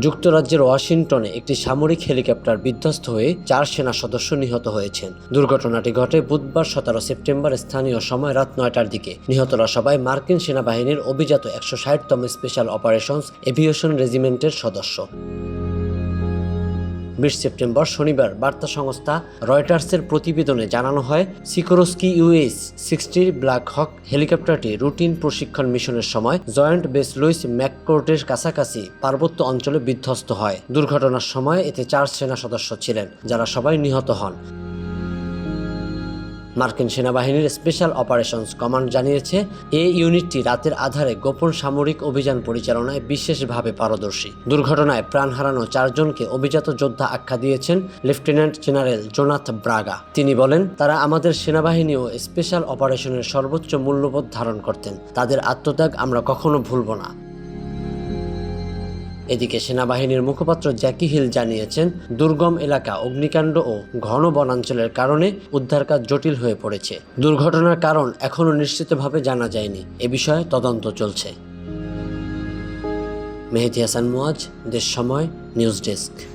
যুক্তরাজ্যের ওয়াশিংটনে একটি সামরিক হেলিকপ্টার বিধ্বস্ত হয়ে চার সেনা সদস্য নিহত হয়েছেন। দুর্ঘটনাটি ঘটে বুধবার সতেরো সেপ্টেম্বর স্থানীয় সময় রাত নয়টার দিকে। নিহতরা সবাই মার্কিন সেনাবাহিনীর অভিজাত একশো ষাটতম স্পেশাল অপারেশনস এভিয়েশন রেজিমেন্টের সদস্য। বিশ সেপ্টেম্বর শনিবার বার্তা সংস্থা রয়টার্সের প্রতিবেদনে জানানো হয়, সিকোরস্কি ইউএস সিক্সটির ব্ল্যাক হক হেলিকপ্টারটি রুটিন প্রশিক্ষণ মিশনের সময় জয়েন্ট বেস লুইস ম্যাককোর্টের কাছাকাছি পার্বত্য অঞ্চলে বিধ্বস্ত হয়। দুর্ঘটনার সময় এতে চার সেনা সদস্য ছিলেন, যারা সবাই নিহত হন। মার্কিন সেনাবাহিনীর স্পেশাল অপারেশনস কমান্ড জানিয়েছে এই ইউনিটটি রাতের আধারে গোপন সামরিক অভিযান পরিচালনায় বিশেষভাবে পারদর্শী। দুর্ঘটনায় প্রাণ হারানো চারজনকে অভিজাত যোদ্ধা আখ্যা দিয়েছেন লেফটেন্যান্ট জেনারেল জোনাথ ব্রাগা। তিনি বলেন, তারা আমাদের সেনাবাহিনী ও স্পেশাল অপারেশনের সর্বোচ্চ মূল্যবোধ ধারণ করতেন। তাদের আত্মত্যাগ আমরা কখনো ভুলব না। এদিকে সেনাবাহিনীর মুখপাত্র জ্যাকি হিল জানিয়েছেন, দুর্গম এলাকা, অগ্নিকাণ্ড ও ঘন বনাঞ্চলের কারণে উদ্ধার কাজ জটিল হয়ে পড়েছে। দুর্ঘটনার কারণ এখনও নিশ্চিতভাবে জানা যায়নি। এ বিষয়ে তদন্ত চলছে। মেহেদি হাসান মুয়াজ, দেশ সময়, নিউজ ডেস্ক।